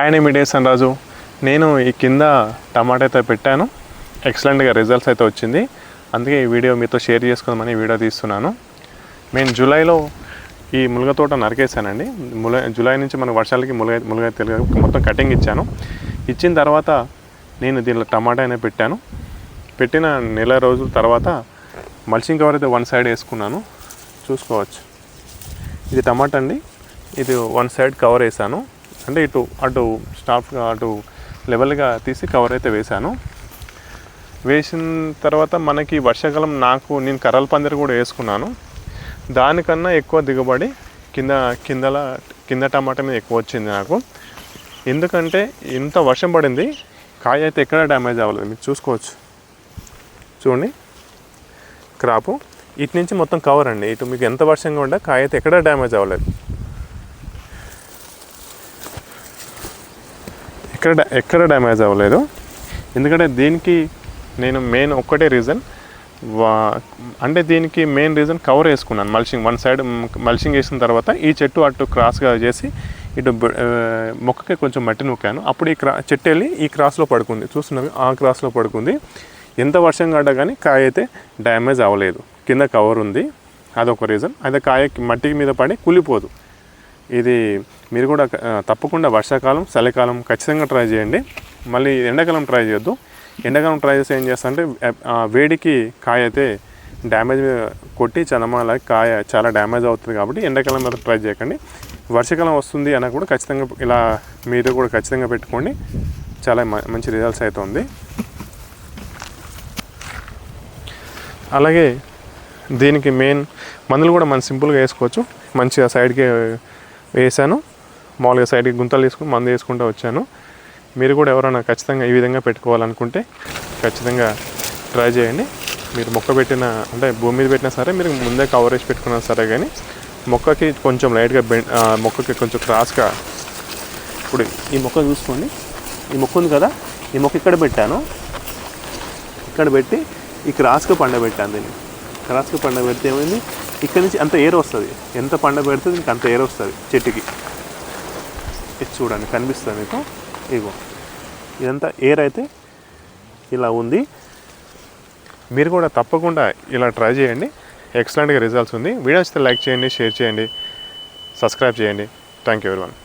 ఆయన మిడేసన్ రాజు. నేను ఈ కింద టమాటా అయితే పెట్టాను. ఎక్సలెంట్గా రిజల్ట్స్ అయితే వచ్చింది. అందుకే ఈ వీడియో మీతో షేర్ చేసుకుందామని వీడియో తీస్తున్నాను. నేను జూలైలో ఈ ములగతోట నరికేసానండి ముల జూలై నుంచి మన వర్షాలకి ములగ ములగ తెలియదు మొత్తం కటింగ్ ఇచ్చాను. ఇచ్చిన తర్వాత నేను దీనిలో టమాటా అయినా పెట్టాను. పెట్టిన నెల రోజుల తర్వాత మల్చింగ్ కవర్ అయితే వన్ సైడ్ వేసుకున్నాను. చూసుకోవచ్చు. ఇది టమాటా అండి. ఇది వన్ సైడ్ కవర్ వేసాను. అంటే ఇటు అటు స్టాఫ్గా అటు లెవెల్గా తీసి కవర్ అయితే వేశాను. వేసిన తర్వాత మనకి వర్షాకాలం నాకు నేను కర్రల పందిరి కూడా వేసుకున్నాను. దానికన్నా ఎక్కువ దిగుబడి కింద కిందల కింద టమాటా మీద ఎక్కువ వచ్చింది నాకు. ఎందుకంటే ఇంత వర్షం పడింది కాయ అయితే ఎక్కడ డ్యామేజ్ అవ్వలేదు. మీరు చూసుకోవచ్చు. చూడండి. క్రాపు. ఇటు నుంచి మొత్తం కవర్ అండి. ఇటు మీకు ఎంత వర్షంగా ఉండే కాయ అయితే ఎక్కడ డ్యామేజ్ అవ్వలేదు. ఎక్కడ ఎక్కడ డ్యామేజ్ అవ్వలేదు. ఎందుకంటే దీనికి నేను మెయిన్ ఒక్కటే రీజన్ వా అంటే దీనికి మెయిన్ రీజన్ కవర్ వేసుకున్నాను. మల్చింగ్ వన్ సైడ్ మల్చింగ్ వేసిన తర్వాత ఈ చెట్టు అటు క్రాస్గా చేసి ఇటు మొక్కకి కొంచెం మట్టి నొక్కాను అప్పుడు ఈ క్రా చెట్టు వెళ్ళి ఈ క్రాస్లో పడుకుంది. చూస్తున్నది ఆ క్రాస్లో పడుకుంది. ఎంత వర్షం పడ్డా కానీ కాయ అయితే డ్యామేజ్ అవ్వలేదు. కింద కవర్ ఉంది. అదొక రీజన్ అదే కాయ మట్టి మీద పడి కూలిపోదు ఇది మీరు కూడా తప్పకుండా వర్షాకాలం చలికాలం ఖచ్చితంగా ట్రై చేయండి. మళ్ళీ ఎండాకాలం ట్రై చేయొద్దు. ఎండాకాలం ట్రై చేస్తే ఏం చేస్తా అంటే ఆ, వేడికి కాయ అయితే డ్యామేజ్ కొట్టి చనమాల కాయ చాలా డ్యామేజ్ అవుతుంది కాబట్టి ఎండాకాలం మీద ట్రై చేయకండి. వర్షాకాలం వస్తుంది అన్న కూడా ఖచ్చితంగా ఇలా మీరు కూడా ఖచ్చితంగా పెట్టుకోండి. చాలా మంచి రిజల్ట్స్ అవుతుంది అలాగే దీనికి మెయిన్ మందులు కూడా మనం సింపుల్గా వేసుకోవచ్చు. మంచిగా సైడ్కి వేసాను మామూలుగా సైడ్కి గుంతలు తీసుకుని మందు వేసుకుంటూ వచ్చాను. మీరు కూడా ఎవరైనా ఖచ్చితంగా ఈ విధంగా పెట్టుకోవాలనుకుంటే ఖచ్చితంగా ట్రై చేయండి. మీరు మొక్క పెట్టిన అంటే భూమి మీద పెట్టినా సరే మీరు ముందే కవరేజ్ పెట్టుకున్నా సరే కానీ మొక్కకి కొంచెం లైట్గా బెండ్ మొక్కకి కొంచెం క్రాస్గా ఇప్పుడు ఈ మొక్క చూసుకోండి. ఈ మొక్క ఉంది కదా ఈ మొక్క ఇక్కడ పెట్టాను. ఇక్కడ పెట్టి ఈ క్రాస్గా పండబెట్టాను దీన్ని. క్రాస్గా పండబెడితే ఏమైంది? ఇక్కడ నుంచి అంత ఎయిర్ వస్తుంది. ఎంత పండబెడితే దీనికి అంత ఎయిర్ వస్తుంది చెట్టుకి. ఇది చూడండి కనిపిస్తుంది మీకు? ఇగో. ఇదంతా ఎయిర్ అయితే ఇలా ఉంది. మీరు కూడా తప్పకుండా ఇలా ట్రై చేయండి. ఎక్సలెంట్గా రిజల్ట్స్ ఉంది. వీడియో వస్తే లైక్ చేయండి షేర్ చేయండి సబ్స్క్రైబ్ చేయండి. థ్యాంక్ యూ ఎవరి